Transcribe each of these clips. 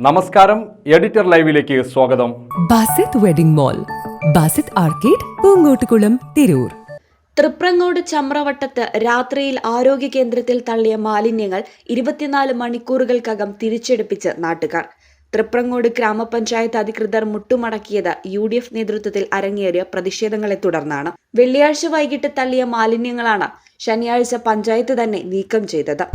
നമസ്കാരം എഡിറ്റർ ലൈവിലേക്ക് സ്വാഗതം. Basith wedding mall Basith arcade Poongottukulam Tirur. Triprangode ചമ്രവട്ടത്ത് രാത്രിയിൽ ആരോഗ്യ കേന്ദ്രത്തിൽ തള്ളിയ മാലിന്യങ്ങൾ ഇരുപത്തിനാല് മണിക്കൂറുകൾക്കകം തിരിച്ചെടുപ്പിച്ച് നാട്ടുകാർ. തൃപ്രങ്ങോട് ഗ്രാമപഞ്ചായത്ത് അധികൃതർ മുട്ടുമടക്കിയത് യു ഡി എഫ് നേതൃത്വത്തിൽ അരങ്ങേറിയ പ്രതിഷേധങ്ങളെ തുടർന്നാണ്. വെള്ളിയാഴ്ച വൈകിട്ട് തള്ളിയ മാലിന്യങ്ങളാണ് ശനിയാഴ്ച പഞ്ചായത്ത് തന്നെ നീക്കം ചെയ്തത്.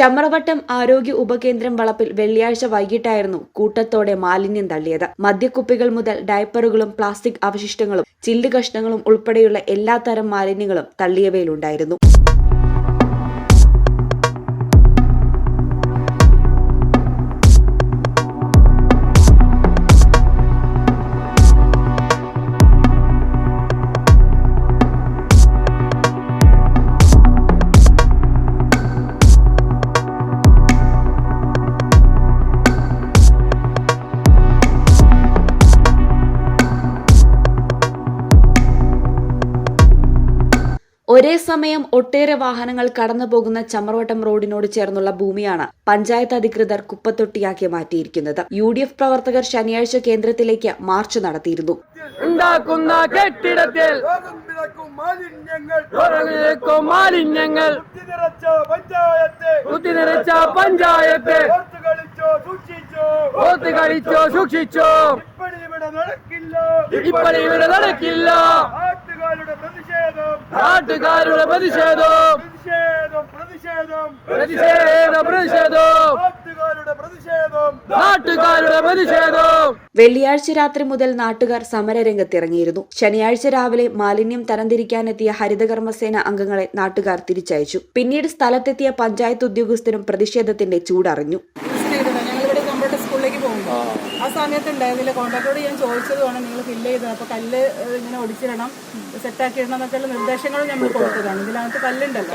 ചമ്രവട്ടം ആരോഗ്യ ഉപകേന്ദ്രം വളപ്പിൽ വെള്ളിയാഴ്ച വൈകിട്ടായിരുന്നു കൂട്ടത്തോടെ മാലിന്യം തള്ളിയത്. മദ്യക്കുപ്പികൾ മുതൽ ഡയപ്പറുകളും പ്ലാസ്റ്റിക് അവശിഷ്ടങ്ങളും ചില്ല് കഷ്ണങ്ങളും ഉൾപ്പെടെയുള്ള എല്ലാത്തരം മാലിന്യങ്ങളും തള്ളിയവയിലുണ്ടായിരുന്നു. ഒരേ സമയം ഒട്ടേറെ വാഹനങ്ങൾ കടന്നു പോകുന്ന ചമ്രവട്ടം റോഡിനോട് ചേർന്നുള്ള ഭൂമിയാണ് പഞ്ചായത്ത് അധികൃതർ കുപ്പത്തൊട്ടിയാക്കി മാറ്റിയിരിക്കുന്നത്. യു ഡി എഫ് പ്രവർത്തകർ ശനിയാഴ്ച കേന്ദ്രത്തിലേക്ക് മാർച്ച് നടത്തിയിരുന്നു. ഉണ്ടാക്കുന്ന കെട്ടിടത്തിൽ മാലിന്യങ്ങൾ നിറച്ച പഞ്ചായത്ത് സൂക്ഷിച്ചോ സൂക്ഷിച്ചോ ഇവിടെ നടക്കില്ല. ഇവിടെ നാട്ടുകാരുടെ പ്രതിഷേധം. പ്രതിഷേധം പ്രതിഷേധം. പ്രതിഷേധം പ്രതിഷേധം. നാട്ടുകാരുടെ പ്രതിഷേധം. നാട്ടുകാരുടെ പ്രതിഷേധം. വെള്ളിയാഴ്ച രാത്രി മുതൽ നാട്ടുകാർ സമരരംഗത്തിറങ്ങിയിരുന്നു. ശനിയാഴ്ച രാവിലെ മാലിന്യം തരംതിരിക്കാനെത്തിയ ഹരിതകർമ്മസേന അംഗങ്ങളെ നാട്ടുകാർ തിരിച്ചയച്ചു. പിന്നീട് സ്ഥലത്തെത്തിയ പഞ്ചായത്ത് ഉദ്യോഗസ്ഥരും പ്രതിഷേധത്തിന്റെ ചൂടറിഞ്ഞു ചെയ്തത് ഞങ്ങളിവിടെ കമ്പ്യൂട്ടർ സ്കൂളിലേക്ക് പോകുമ്പോൾ ആ സമയത്ത് ഉണ്ടായിരുന്നില്ല കോൺട്രാക്ടറോട് ഞാൻ ചോദിച്ചതുമാണ് നിങ്ങൾ ഫില്ല് ചെയ്തത്. അപ്പോൾ കല്ല് ഇങ്ങനെ ഒടിച്ചിടണം സെറ്റാക്കി ഇടണം എന്നൊക്കെയുള്ള നിർദ്ദേശങ്ങൾ നമ്മൾ കൊടുത്തതാണ്. ഇതിനകത്ത് കല്ലുണ്ടല്ലോ.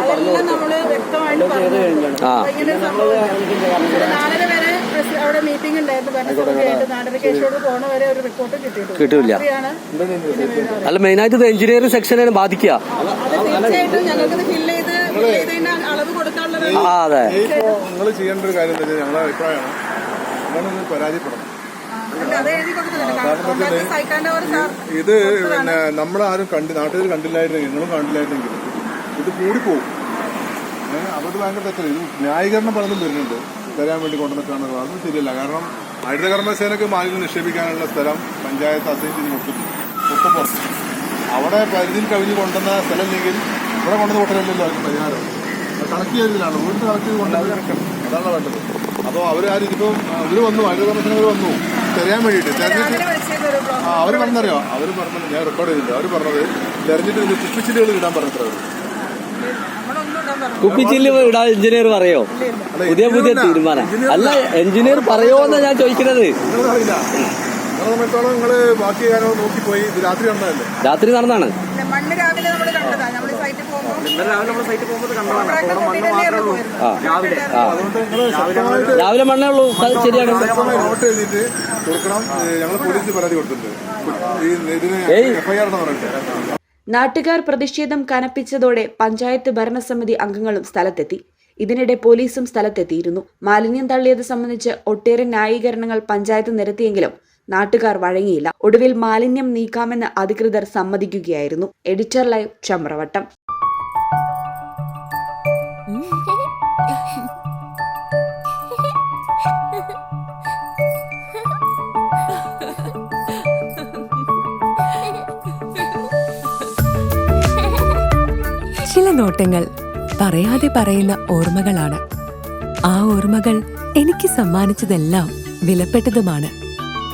അതെല്ലാം നമ്മൾ വ്യക്തമായിട്ട് പറഞ്ഞു ഇങ്ങനെ ഒരു സംഭവം നാലര വരെ അവിടെ മീറ്റിംഗ് ഉണ്ടായിരുന്നു. ഭരണസമിതിയായിട്ട് പോണ വരെ ഒരു റിപ്പോർട്ട് കിട്ടിയിട്ടുണ്ട്. അല്ല മെയിനായിട്ട് ഇത് എഞ്ചിനീയറിംഗ് സെക്ഷനെ ബാധിക്കുക. അത് തീർച്ചയായിട്ടും ഞങ്ങൾക്കിത് ഫില്ല് ചെയ്ത് ഫില്ല് അളവ് കൊടുക്കാനുള്ളത് ആ അതെ. നിങ്ങൾ ചെയ്യേണ്ട ഒരു കാര്യം തന്നെ ഞങ്ങളുടെ അഭിപ്രായമാണ്. നിങ്ങളിത് പരാതിപ്പെടണം. അത് ഇത് പിന്നെ നമ്മളാരും കണ്ടി നാട്ടിൽ കണ്ടില്ലായിരുന്നു നിങ്ങളും കണ്ടില്ലായിരുന്നെങ്കിൽ ഇത് കൂടിപ്പോകും അപ്പോൾ ഇത് ഭയങ്കര തെറ്റല്ല? ഇത് ന്യായീകരണം പലതും വരുന്നുണ്ട്. തരാൻ വേണ്ടി കൊണ്ടുവന്നിട്ടാണ് അതൊന്നും ശരിയല്ല. കാരണം ഹരിതകർമ്മസേനക്ക് മാലിന്യം നിക്ഷേപിക്കാനുള്ള സ്ഥലം പഞ്ചായത്ത് അസൈൻ ചെയ്ത് കൊടുത്തിട്ടുണ്ട് മുട്ടപ്പുറം അവിടെ പരിധിയിൽ കവിഞ്ഞ് കൊണ്ടുവന്ന സ്ഥലമില്ലെങ്കിൽ ഇവിടെ കൊണ്ടുവന്ന് കൊട്ടലല്ലോ അതിന് പരിഹാരം. കണക്ട് ചെയ്തതിലാണ് വീണ്ടും കണക്ട് ചെയ്ത് കൊണ്ടുവന്ന് അതാണ് വേണ്ടത്. അപ്പോൾ അവർ ആരും ഇതിപ്പം ഇവർ വന്നു ഹരിതകർമ്മസേന അവർ വന്നു. തെരയാൻ വേണ്ടിട്ട് തെരഞ്ഞിട്ട് ഒരു ആ അവർ പറഞ്ഞറിയോ? അവർ പറഞ്ഞത് ഞാൻ റെക്കോർഡ് ചെയ്തിട്ടുണ്ട് അവർ പറഞ്ഞത് തെരഞ്ഞിട്ട് ഇത് കുപ്പിച്ചില്ലുകൾ ഇടാൻ പറഞ്ഞത്ര കുപ്പിച്ചില്ല ഇടാൻ എഞ്ചിനീയർ പറയോ? പുതിയ പുതിയ തീരുമാനം. അല്ല എഞ്ചിനീയർ പറയോ എന്നാ ഞാൻ ചോദിക്കുന്നത്. നിങ്ങളെ സമയത്തോളം നിങ്ങൾ ബാക്കി കാര്യങ്ങൾ നോക്കിപ്പോയി. ഇത് രാത്രി രാത്രി നടന്നാണ്. രാവിലെ നമ്മൾ കണ്ടതാണ്. നമ്മൾ സൈറ്റിൽ പോകുമ്പോൾ രാവിലെ. മണ്ണേ ഉള്ളൂ. അത് ശരിയാണ്. നോട്ട് എഴുതിയിട്ട് കൊടുക്കണം. ഞങ്ങൾ പോലീസിൽ പരാതി കൊടുത്തിട്ടുണ്ട്. നാട്ടുകാർ പ്രതിഷേധം കനപ്പിച്ചതോടെ പഞ്ചായത്ത് ഭരണസമിതി അംഗങ്ങളും സ്ഥലത്തെത്തി. ഇതിനിടെ പോലീസും സ്ഥലത്തെത്തിയിരുന്നു. മാലിന്യം തള്ളിയത് സംബന്ധിച്ച് ഒട്ടേറെ ന്യായീകരണങ്ങൾ പഞ്ചായത്ത് നിരത്തിയെങ്കിലും നാട്ടുകാർ വഴങ്ങിയില്ല. ഒടുവിൽ മാലിന്യം നീക്കാമെന്ന് അധികൃതർ സമ്മതിക്കുകയായിരുന്നു. Editor live Chamravattam. ചില നോട്ടങ്ങൾ പറയാതെ പറയുന്ന ഓർമ്മകളാണ്. ആ ഓർമ്മകൾ എനിക്ക് സമ്മാനിച്ചതെല്ലാം വിലപ്പെട്ടതുമാണ്.